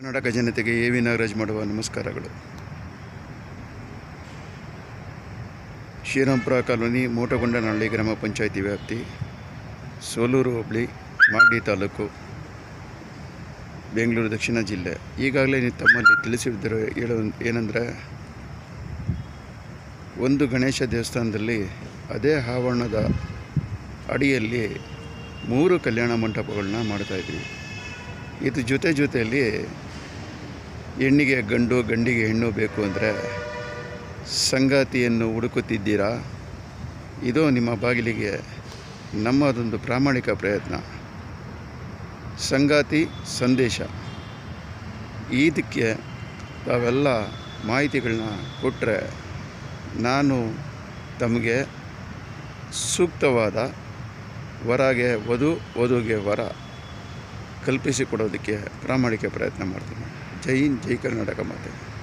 ಕರ್ನಾಟಕ ಜನತೆಗೆ A V Nagaraj ಮಾಡುವ ನಮಸ್ಕಾರಗಳು. ಶ್ರೀರಾಮ್ಪುರ ಕಾಲೋನಿ ಮೋಟಗೊಂಡನಹಳ್ಳಿ ಗ್ರಾಮ ಪಂಚಾಯಿತಿ ವ್ಯಾಪ್ತಿ, ಸೋಲೂರು ಹೋಬಳಿ, ಮಾಗಡಿ ತಾಲೂಕು, ಬೆಂಗಳೂರು ದಕ್ಷಿಣ ಜಿಲ್ಲೆ. ಈಗಾಗಲೇ ನೀವು ತಮ್ಮಲ್ಲಿ ತಿಳಿಸಿದ್ದರು ಹೇಳೋ ಏನಂದರೆ, ಒಂದು ಗಣೇಶ ದೇವಸ್ಥಾನದಲ್ಲಿ ಅದೇ ಆವರಣದ ಅಡಿಯಲ್ಲಿ ಮೂರು ಕಲ್ಯಾಣ ಮಂಟಪಗಳನ್ನ ಮಾಡ್ತಾಯಿದ್ವಿ ಇದು ಜೊತೆ ಜೊತೆಯಲ್ಲಿ ಹೆಣ್ಣಿಗೆ ಗಂಡು, ಗಂಡಿಗೆ ಹೆಣ್ಣು ಬೇಕು ಅಂದರೆ ಸಂಗಾತಿಯನ್ನು ಹುಡುಕುತ್ತಿದ್ದೀರಾ? ಇದು ನಿಮ್ಮ ಬಾಗಿಲಿಗೆ ನಮ್ಮದೊಂದು ಪ್ರಾಮಾಣಿಕ ಪ್ರಯತ್ನ. ಸಂಗಾತಿ, ಸಂದೇಶ. ಇದಕ್ಕೆ ತಾವೆಲ್ಲ ಮಾಹಿತಿಗಳನ್ನ ಕೊಟ್ಟರೆ ನಾನು ತಮಗೆ ಸೂಕ್ತವಾದ ವರಗೆ ವಧು, ವಧುಗೆ ವರ ಕಲ್ಪಿಸಿಕೊಡೋದಕ್ಕೆ ಪ್ರಾಮಾಣಿಕ ಪ್ರಯತ್ನ ಮಾಡ್ತೀನಿ. જય હિન્દ જય કર્ણાટકા માટે